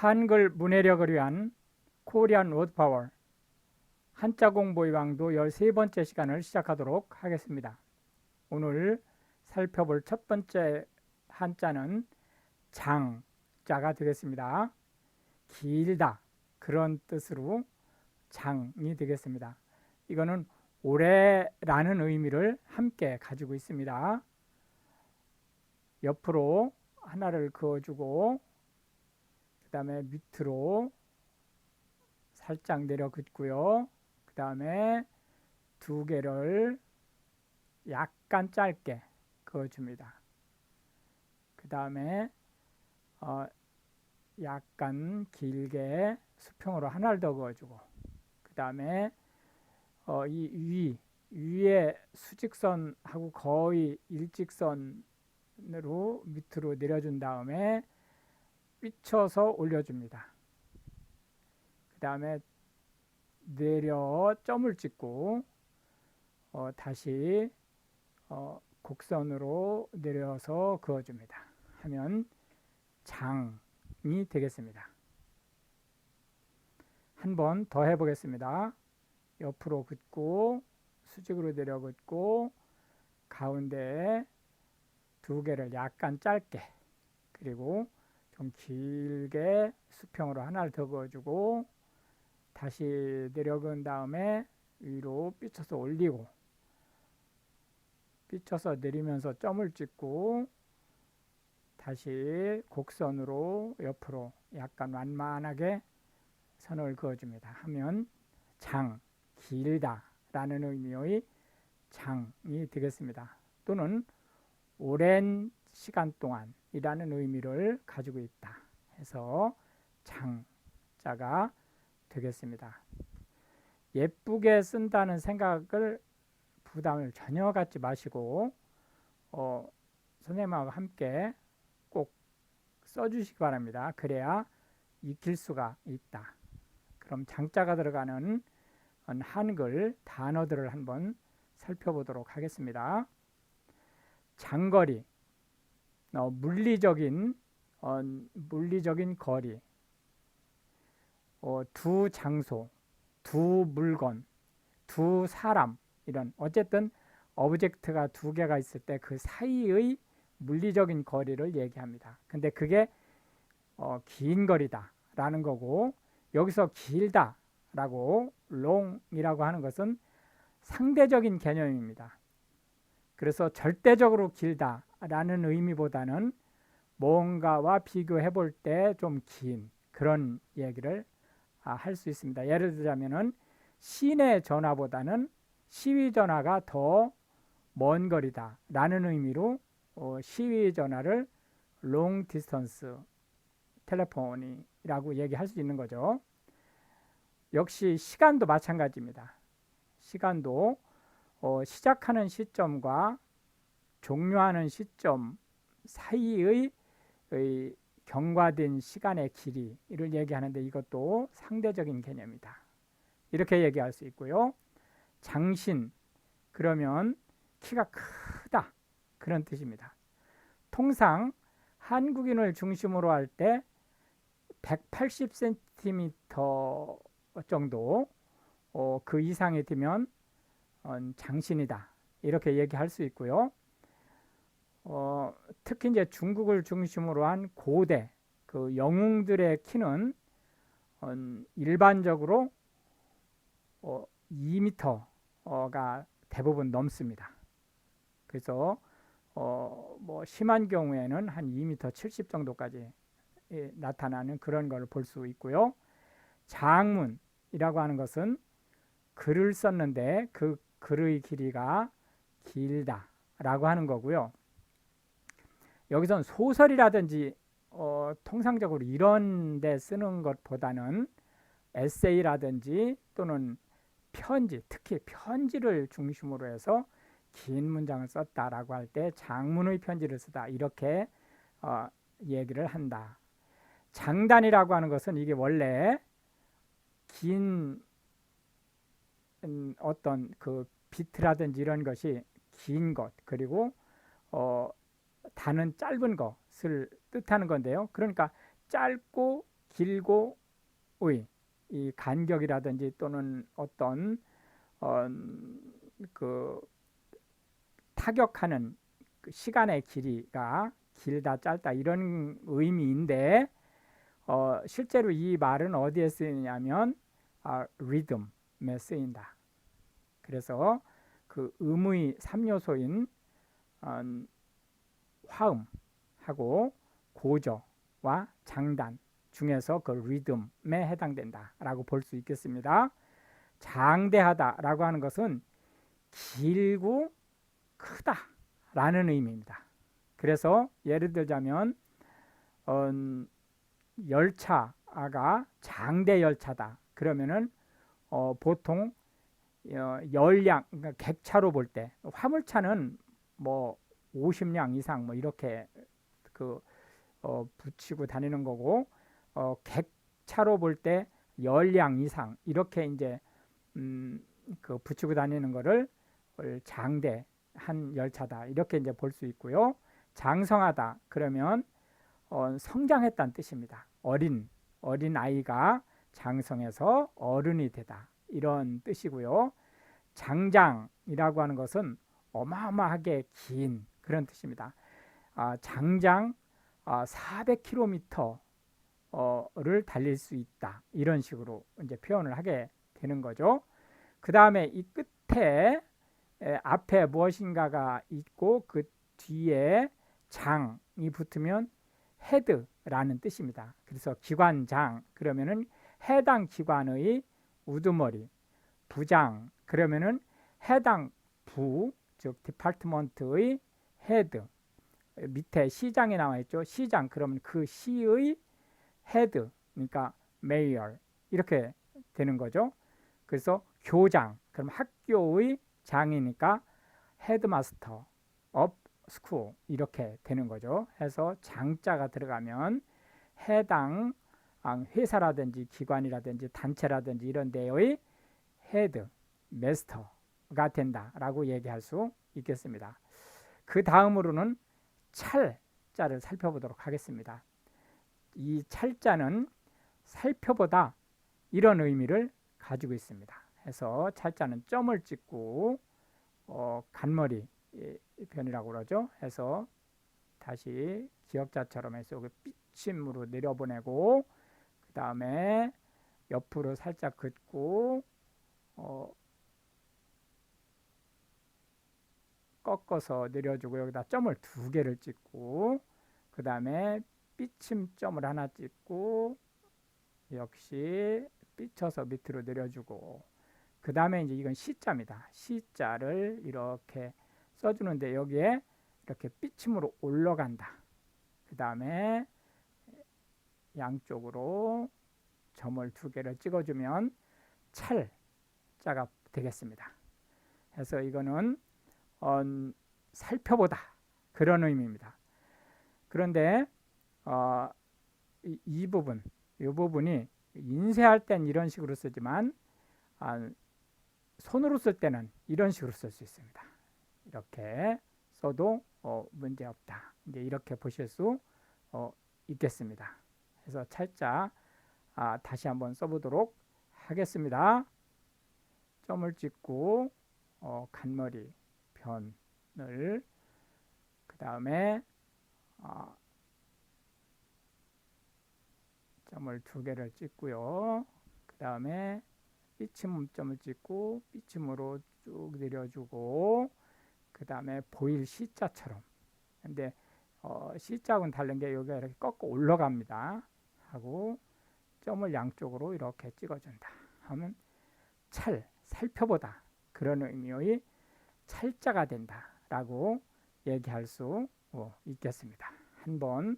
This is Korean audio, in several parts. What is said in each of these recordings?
한글 문해력을 위한 코리안 워드파워 한자 공부의 왕도 13번째 시간을 시작하도록 하겠습니다. 오늘 살펴볼 첫 번째 한자는 장 자가 되겠습니다. 길다 그런 뜻으로 장이 되겠습니다. 이거는 오래라는 의미를 함께 가지고 있습니다. 옆으로 하나를 그어주고 그 다음에 밑으로 살짝 내려 긋고요. 그 다음에 두 개를 약간 짧게 그어줍니다. 그 다음에 어, 약간 길게 수평으로 하나를 더 그어주고 그 다음에 어, 이 위, 위에 수직선하고 거의 일직선으로 밑으로 내려준 다음에 삐쳐서 올려줍니다. 그 다음에 내려 점을 찍고 어, 다시 어, 곡선으로 내려서 그어줍니다. 하면 장이 되겠습니다. 한 번 더 해보겠습니다. 옆으로 긋고 수직으로 내려 긋고 가운데 두 개를 약간 짧게 그리고 좀 길게 수평으로 하나를 더 그어주고 다시 내려근 다음에 위로 삐쳐서 올리고 삐쳐서 내리면서 점을 찍고 다시 곡선으로 옆으로 약간 완만하게 선을 그어줍니다. 하면 장, 길다 라는 의미의 장이 되겠습니다. 또는 오랜 시간 동안 이라는 의미를 가지고 있다 해서 장자가 되겠습니다. 예쁘게 쓴다는 생각을 부담을 전혀 갖지 마시고 어, 선생님하고 함께 꼭 써주시기 바랍니다. 그래야 익힐 수가 있다. 그럼 장자가 들어가는 한글 단어들을 한번 살펴보도록 하겠습니다. 장거리, 어, 물리적인 어, 물리적인 거리, 어, 두 장소, 두 물건, 두 사람 이런 어쨌든 오브젝트가 두 개가 있을 때 그 사이의 물리적인 거리를 얘기합니다. 근데 그게 어, 긴 거리다라는 거고 여기서 길다라고 long이라고 하는 것은 상대적인 개념입니다. 그래서 절대적으로 길다 라는 의미보다는 뭔가와 비교해 볼 때 좀 긴 그런 얘기를 아, 할수 있습니다. 예를 들자면은 시내 전화보다는 시위 전화가 더 먼 거리다 라는 의미로 어, 시위 전화를 long distance 텔레폰이라고 얘기할 수 있는 거죠. 역시 시간도 마찬가지입니다. 시간도 어, 시작하는 시점과 종료하는 시점 사이의 경과된 시간의 길이를 얘기하는데 이것도 상대적인 개념이다. 이렇게 얘기할 수 있고요. 장신 그러면 키가 크다 그런 뜻입니다. 통상 한국인을 중심으로 할 때 180cm 정도 어, 그 이상이 되면 어, 장신이다 이렇게 얘기할 수 있고요. 어, 특히 이제 중국을 중심으로 한 고대 그 영웅들의 키는 어, 일반적으로 어, 2m가 대부분 넘습니다. 그래서 어, 뭐 심한 경우에는 한 2m 70 정도까지 예, 나타나는 그런 걸 볼 수 있고요. 장문이라고 하는 것은 글을 썼는데 그 글의 길이가 길다라고 하는 거고요. 여기선 소설이라든지 어, 통상적으로 이런 데 쓰는 것보다는 에세이라든지 또는 편지, 특히 편지를 중심으로 해서 긴 문장을 썼다라고 할 때 장문의 편지를 쓰다 이렇게 어, 얘기를 한다. 장단이라고 하는 것은 이게 원래 긴 음, 어떤 그 비트라든지 이런 것이 긴 것 그리고 어, 단은 짧은 것을 뜻하는 건데요. 그러니까 짧고 길고 의 이 간격이라든지 또는 어떤 어, 그 타격하는 그 시간의 길이가 길다 짧다 이런 의미인데 어, 실제로 이 말은 어디에 쓰이냐면 아, 리듬에 쓰인다. 그래서 그 음의 3요소인 어, 화음하고 고저와 장단 중에서 그 리듬에 해당된다라고 볼 수 있겠습니다. 장대하다라고 하는 것은 길고 크다라는 의미입니다. 그래서 예를 들자면 어, 열차가 장대 열차다. 그러면은 어, 보통 어, 열량 그러니까 객차로 볼 때 화물차는 뭐 50량 이상 뭐 이렇게 그 어, 붙이고 다니는 거고 어, 객차로 볼 때 열량 이상 이렇게 이제 음, 그 붙이고 다니는 거를 장대 한 열차다 이렇게 이제 볼 수 있고요. 장성하다 그러면 어, 성장했다는 뜻입니다. 어린 어린 아이가 장성해서 어른이 되다 이런 뜻이고요. 장장이라고 하는 것은 어마어마하게 긴 그런 뜻입니다. 아, 장장 아, 400km를 달릴 수 있다 이런 식으로 이제 표현을 하게 되는 거죠. 그 다음에 이 끝에 에, 앞에 무엇인가가 있고 그 뒤에 장이 붙으면 헤드라는 뜻입니다. 그래서 기관장 그러면은 해당 기관의 우두머리, 부장 그러면은 해당 부, 즉 디파트먼트의 헤드 밑에 시장에 나와 있죠. 시장 그러면 그 시의 헤드 그러니까 메이어 이렇게 되는 거죠. 그래서 교장 그럼 학교의 장이니까 헤드마스터 업 스쿨 이렇게 되는 거죠. 해서 장자가 들어가면 해당 회사라든지 기관이라든지 단체라든지 이런 데의 헤드, 메스터가 된다라고 얘기할 수 있겠습니다. 그 다음으로는 찰자를 살펴보도록 하겠습니다. 이 찰자는 살펴보다 이런 의미를 가지고 있습니다. 해서 찰자는 점을 찍고 어, 간머리 변이라고 그러죠. 해서 다시 기억자처럼 해서 삐침으로 내려보내고 그 다음에 옆으로 살짝 긋고 어, 꺾어서 내려주고 여기다 점을 두 개를 찍고 그 다음에 삐침점을 하나 찍고 역시 삐쳐서 밑으로 내려주고 그 다음에 이제 이건 C자입니다. C자를 이렇게 써주는데 여기에 이렇게 삐침으로 올라간다. 그 다음에 양쪽으로 점을 두 개를 찍어주면 찰자가 되겠습니다. 그래서 이거는 어, 살펴보다 그런 의미입니다. 그런데 어, 이, 이, 부분, 이 부분이 인쇄할 땐 이런 식으로 쓰지만 아, 손으로 쓸 때는 이런 식으로 쓸 수 있습니다. 이렇게 써도 어, 문제 없다. 이제 이렇게 보실 수 어, 있겠습니다. 그래서 찰자 아, 다시 한번 써보도록 하겠습니다. 점을 찍고 어, 간머리 변을 그 다음에 어, 점을 두 개를 찍고요. 그 다음에 삐침점을 찍고 삐침으로 쭉 내려주고 그 다음에 보일 C자처럼. 근데 어, C자하고는 다른 게 여기가 이렇게 꺾어 올라갑니다. 하고 점을 양쪽으로 이렇게 찍어준다. 하면 찰 살펴보다. 그런 의미의 찰자가 된다 라고 얘기할 수 어, 있겠습니다 한 번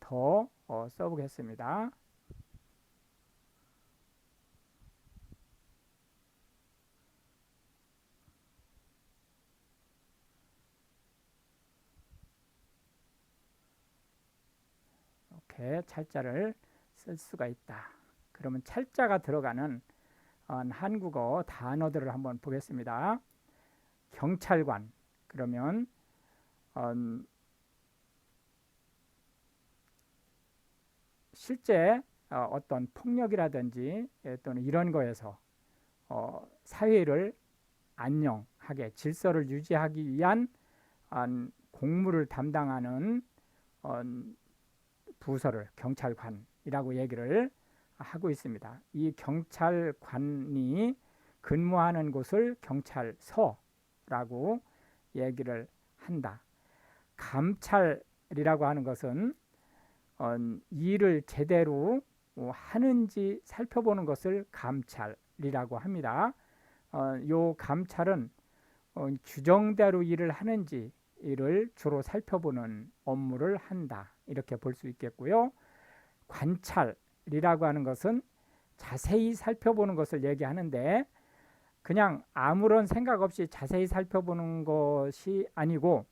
더 어, 써보겠습니다 이렇게 찰자를 쓸 수가 있다. 그러면 찰자가 들어가는 어, 한국어 단어들을 한번 보겠습니다. 경찰관 그러면 음, 실제 어, 어떤 폭력이라든지 예, 또는 이런 거에서 어, 사회를 안녕하게 질서를 유지하기 위한 한 공무를 담당하는 어, 부서를 경찰관이라고 얘기를 하고 있습니다. 이 경찰관이 근무하는 곳을 경찰서 라고 얘기를 한다. 감찰이라고 하는 것은 어, 일을 제대로 어, 하는지 살펴보는 것을 감찰이라고 합니다. 어, 요 감찰은 어, 규정대로 일을 하는지 이를 주로 살펴보는 업무를 한다. 이렇게 볼 수 있겠고요. 관찰이라고 하는 것은 자세히 살펴보는 것을 얘기하는데 그냥 아무런 생각 없이 자세히 살펴보는 것이 아니고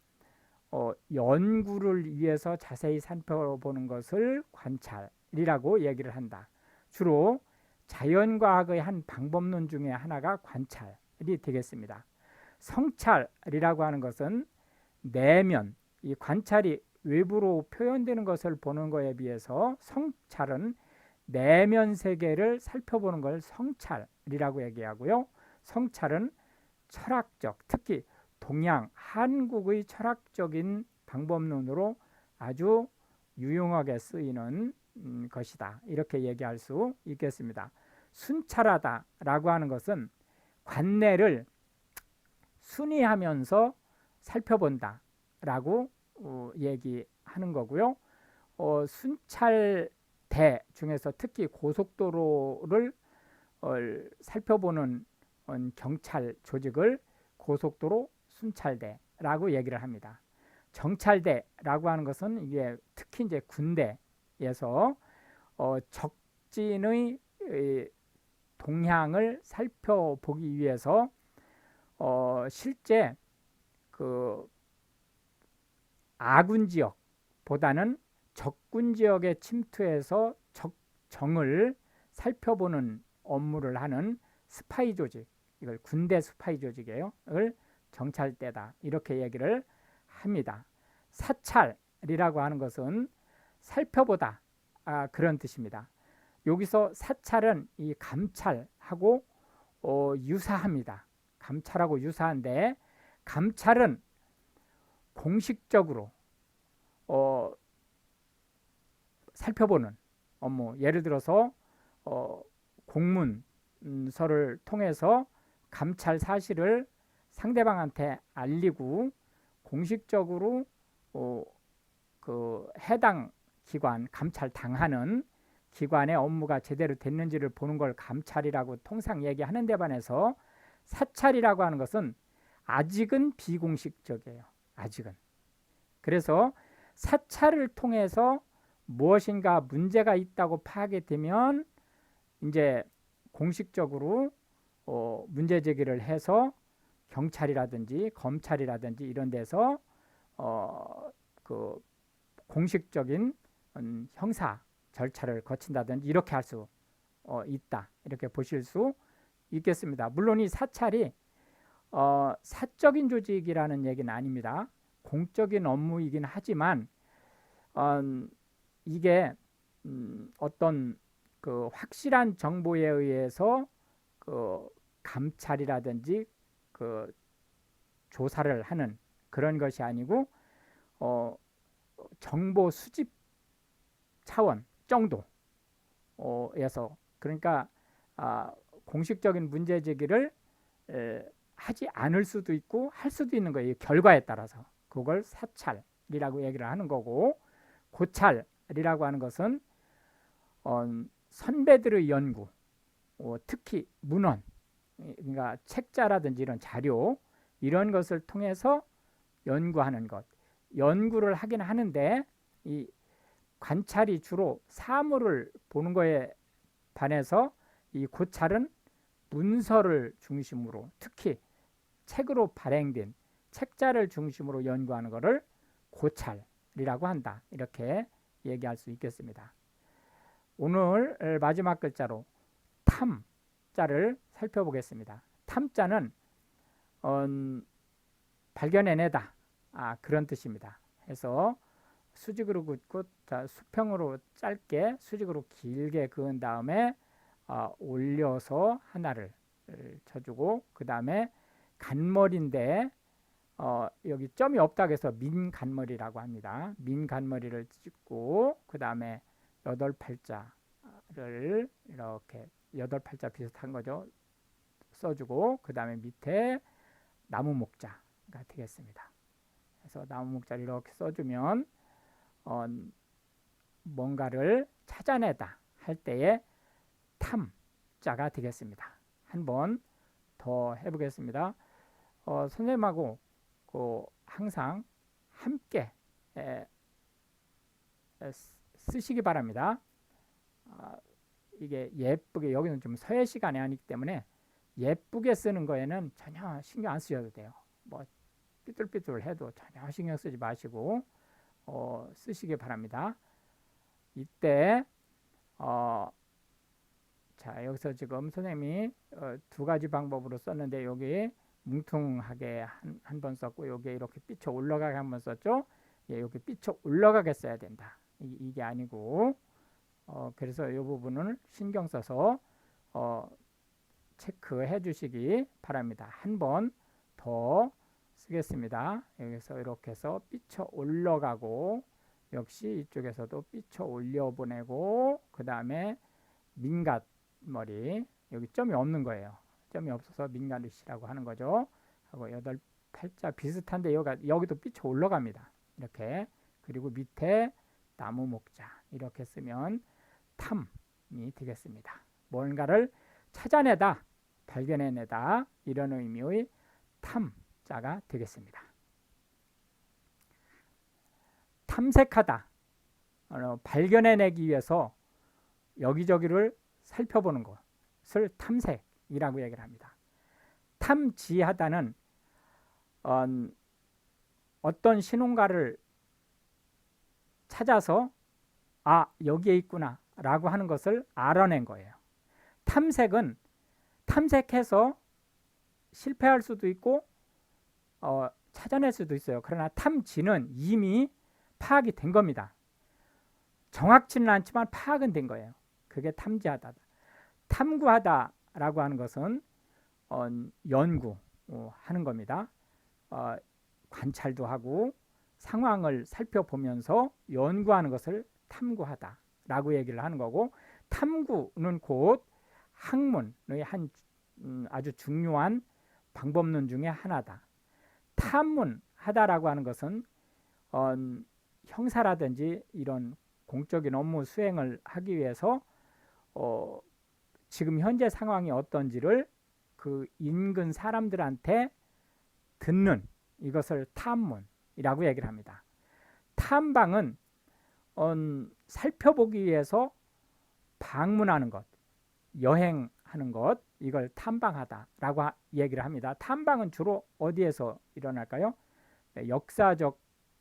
어, 연구를 위해서 자세히 살펴보는 것을 관찰이라고 얘기를 한다. 주로 자연과학의 한 방법론 중에 하나가 관찰이 되겠습니다. 성찰이라고 하는 것은 내면, 이 관찰이 외부로 표현되는 것을 보는 것에 비해서 성찰은 내면 세계를 살펴보는 걸 성찰이라고 얘기하고요. 성찰은 철학적, 특히 동양, 한국의 철학적인 방법론으로 아주 유용하게 쓰이는 음, 것이다. 이렇게 얘기할 수 있겠습니다. 순찰하다라고 하는 것은 관내를 순위하면서 살펴본다라고 어, 얘기하는 거고요. 어, 순찰대 중에서 특히 고속도로를 어, 살펴보는 어, 경찰 조직을 고속도로 순찰대라고 얘기를 합니다. 정찰대라고 하는 것은 이게 특히 이제 군대에서 어, 적진의 동향을 살펴보기 위해서 어, 실제 그 아군 지역보다는 적군 지역에 침투해서 적정을 살펴보는 업무를 하는 스파이 조직, 이걸 군대 스파이 조직이에요. 을 정찰대다 이렇게 얘기를 합니다. 사찰이라고 하는 것은 살펴보다 아, 그런 뜻입니다. 여기서 사찰은 이 감찰하고 어, 유사합니다. 감찰하고 유사한데 감찰은 공식적으로 어, 살펴보는 업무. 예를 들어서 어, 공문서를 통해서 감찰 사실을 상대방한테 알리고 공식적으로 어, 그 해당 기관 감찰 당하는 기관의 업무가 제대로 됐는지를 보는 걸 감찰이라고 통상 얘기하는 데 반해서 사찰이라고 하는 것은 아직은 비공식적이에요. 아직은. 그래서 사찰을 통해서 무엇인가 문제가 있다고 파악이 되면 이제 공식적으로 어, 문제 제기를 해서 경찰이라든지 검찰이라든지 이런 데서 어, 그 공식적인 음, 형사 절차를 거친다든지 이렇게 할수 어, 있다 이렇게 보실 수 있겠습니다. 물론 이 사찰이 어, 사적인 조직이라는 얘기는 아닙니다. 공적인 업무이긴 하지만 어, 이게 음, 어떤 그 확실한 정보에 의해서 그 감찰이라든지 그 조사를 하는 그런 것이 아니고 어, 정보 수집 차원 정도에서 그러니까 아, 공식적인 문제 제기를 에, 하지 않을 수도 있고 할 수도 있는 거예요. 결과에 따라서 그걸 사찰이라고 얘기를 하는 거고 고찰이라고 하는 것은 어, 선배들의 연구, 어, 특히 문헌, 그러니까 책자라든지 이런 자료 이런 것을 통해서 연구하는 것. 연구를 하긴 하는데 이 관찰이 주로 사물을 보는 거에 반해서 이 고찰은 문서를 중심으로 특히 책으로 발행된 책자를 중심으로 연구하는 것을 고찰이라고 한다. 이렇게 얘기할 수 있겠습니다. 오늘 마지막 글자로 탐자를 살펴보겠습니다. 탐자는 어, 발견해내다 아, 그런 뜻입니다. 해서 수직으로 긋고 자, 수평으로 짧게 수직으로 길게 그은 다음에 어, 올려서 하나를 쳐주고 그 다음에 간머리인데 어, 여기 점이 없다고 해서 민간머리라고 합니다. 민간머리를 찍고 그 다음에 여덟 팔자를 이렇게 여덟 팔자 비슷한 거죠. 써주고 그 다음에 밑에 나무 목자가 되겠습니다. 그래서 나무 목자를 이렇게 써주면 어, 뭔가를 찾아내다 할 때에 탐자가 되겠습니다. 한번 더 해보겠습니다. 어, 선생님하고 그 항상 함께 에, 에, 쓰시기 바랍니다. 아, 이게 예쁘게 여기는 좀 서예 시간이 아니기 때문에 예쁘게 쓰는 거에는 전혀 신경 안 쓰셔도 돼요. 뭐 삐뚤삐뚤 해도 전혀 신경 쓰지 마시고 어, 쓰시기 바랍니다. 이때 어, 자 여기서 지금 선생님이 어, 두 가지 방법으로 썼는데 여기 뭉퉁하게 한한번 썼고 여기 이렇게 삐쳐 올라가게 한 번 썼죠. 예, 여기 삐쳐 올라가게 써야 된다. 이, 이게 아니고 어, 그래서 이 부분을 신경 써서 어, 체크해 주시기 바랍니다. 한 번 더 쓰겠습니다. 여기서 이렇게 해서 삐쳐 올라가고 역시 이쪽에서도 삐쳐 올려 보내고 그 다음에 민갓 머리 여기 점이 없는 거예요. 점이 없어서 민간리시라고 하는 거죠. 하고 여덟 팔자 비슷한데 여기 여기도 삐쳐 올라갑니다. 이렇게 그리고 밑에 나무 목자 이렇게 쓰면 탐이 되겠습니다. 뭔가를 찾아내다, 발견해내다 이런 의미의 탐자가 되겠습니다. 탐색하다, 어, 발견해내기 위해서 여기저기를 살펴보는 것을 탐색이라고 얘기를 합니다. 탐지하다는 어, 어떤 신혼가를 찾아서 아 여기에 있구나 라고 하는 것을 알아낸 거예요. 탐색은 탐색해서 실패할 수도 있고 어, 찾아낼 수도 있어요. 그러나 탐지는 이미 파악이 된 겁니다. 정확치는 않지만 파악은 된 거예요. 그게 탐지하다. 탐구하다라고 하는 것은 어, 연구하는 어, 겁니다. 어, 관찰도 하고 상황을 살펴보면서 연구하는 것을 탐구하다 라고 얘기를 하는 거고 탐구는 곧 학문의 한 음, 아주 중요한 방법론 중에 하나다. 탐문하다라고 하는 것은 어, 형사라든지 이런 공적인 업무 수행을 하기 위해서 어, 지금 현재 상황이 어떤지를 그 인근 사람들한테 듣는 이것을 탐문이라고 얘기를 합니다. 탐방은 어, 살펴보기 위해서 방문하는 것, 여행하는 것, 이걸 탐방하다라고 하, 얘기를 합니다. 탐방은 주로 어디에서 일어날까요? 네, 역사적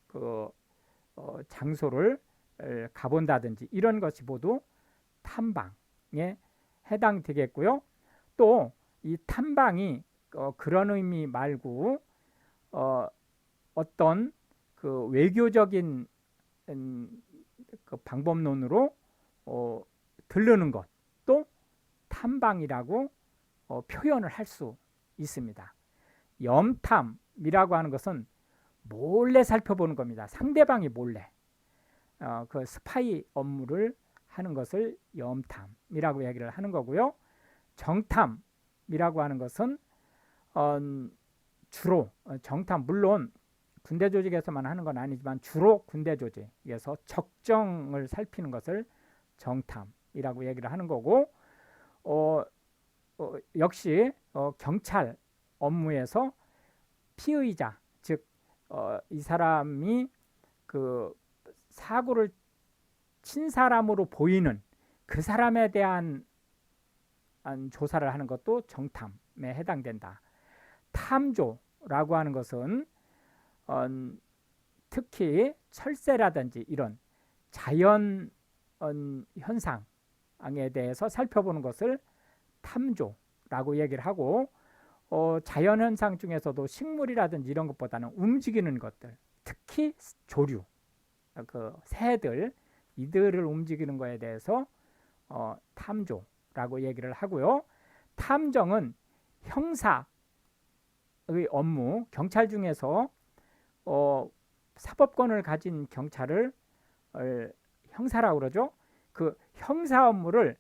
그 어, 장소를 가본다든지 이런 것이 모두 탐방에 해당되겠고요. 또 이 탐방이 어, 그런 의미 말고 어, 어떤 그 외교적인 음, 그 방법론으로 어, 들르는 것도 탐방이라고 어, 표현을 할 수 있습니다. 염탐이라고 하는 것은 몰래 살펴보는 겁니다. 상대방이 몰래 어, 그 스파이 업무를 하는 것을 염탐이라고 얘기를 하는 거고요. 정탐이라고 하는 것은 어, 주로 어, 정탐 물론 군대 조직에서만 하는 건 아니지만 주로 군대 조직에서 적정을 살피는 것을 정탐이라고 얘기를 하는 거고 어, 어, 역시 어, 경찰 업무에서 피의자 즉 이 사람이 그 사고를 친 사람으로 보이는 그 사람에 대한 조사를 하는 것도 정탐에 해당된다. 탐조라고 하는 것은 어, 특히 철새라든지 이런 자연 어, 현상에 대해서 살펴보는 것을 탐조라고 얘기를 하고 어, 자연 현상 중에서도 식물이라든지 이런 것보다는 움직이는 것들, 특히 조류 어, 그 새들 이들을 움직이는 거에 대해서 어, 탐조라고 얘기를 하고요. 탐정은 형사의 업무, 경찰 중에서 어, 사법권을 가진 경찰을 어, 형사라고 그러죠. 그 형사 업무를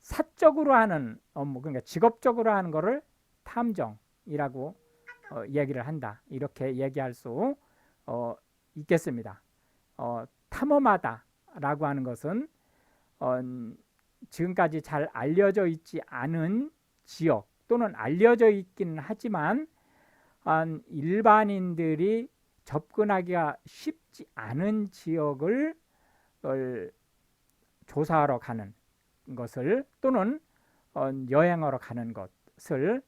사적으로 하는 업무, 그러니까 직업적으로 하는 거를 탐정이라고 어, 얘기를 한다. 이렇게 얘기할 수 어, 있겠습니다. 어, 탐험하다라고 하는 것은 어, 지금까지 잘 알려져 있지 않은 지역 또는 알려져 있기는 하지만 한 일반인들이 접근하기가 쉽지 않은 지역을 을 조사하러 가는 것을 또는 어, 여행하러 가는 것을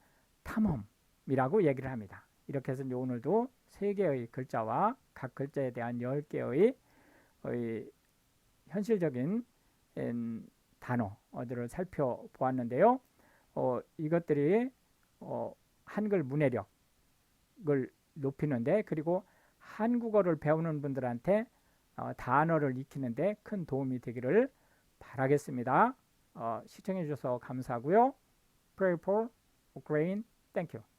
탐험이라고 얘기를 합니다. 이렇게 해서 오늘도 세 개의 글자와 각 글자에 대한 열 개의 의 현실적인 음, 단어들을 살펴보았는데요. 어, 이것들이 어, 한글 문해력을 높이는데 그리고 한국어를 배우는 분들한테 어, 단어를 익히는데 큰 도움이 되기를 바라겠습니다. 어, 시청해 주셔서 감사하고요. Pray for Ukraine. Thank you.